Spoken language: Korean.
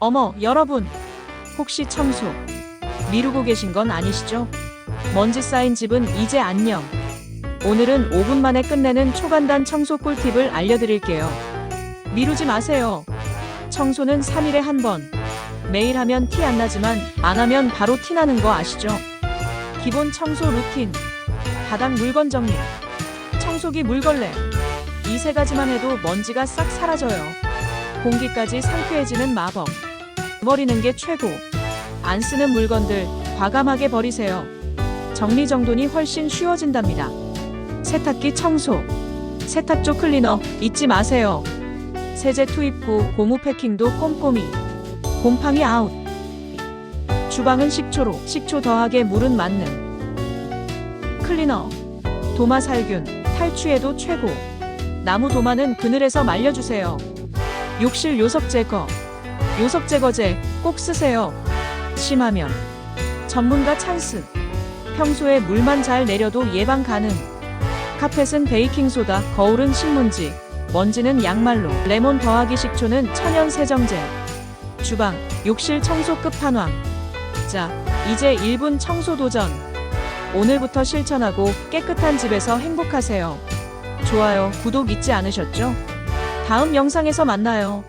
어머, 여러분. 혹시 청소 미루고 계신 건 아니시죠? 먼지 쌓인 집은 이제 안녕. 오늘은 5분 만에 끝내는 초간단 청소 꿀팁을 알려드릴게요. 미루지 마세요. 청소는 3일에 한 번. 매일 하면 티 안 나지만 안 하면 바로 티 나는 거 아시죠? 기본 청소 루틴. 바닥 물건 정리. 청소기 물걸레. 이 세 가지만 해도 먼지가 싹 사라져요. 공기까지 상쾌해지는 마법. 버리는 게 최고. 안 쓰는 물건들 과감하게 버리세요. 정리정돈이 훨씬 쉬워진답니다. 세탁기 청소. 세탁조 클리너 잊지 마세요. 세제 투입 후 고무 패킹도 꼼꼼히. 곰팡이 아웃. 주방은 식초로 식초 더하게 물은 맞는. 클리너. 도마 살균 탈취에도 최고. 나무 도마는 그늘에서 말려주세요. 욕실 요석 제거. 요석 제거제 꼭 쓰세요. 심하면 전문가 찬스. 평소에 물만 잘 내려도 예방 가능. 카펫은 베이킹 소다, 거울은 신문지, 먼지는 양말로, 레몬 더하기 식초는 천연 세정제. 주방, 욕실 청소 끝판왕. 자, 이제 1분 청소 도전. 오늘부터 실천하고 깨끗한 집에서 행복하세요. 좋아요, 구독 잊지 않으셨죠? 다음 영상에서 만나요.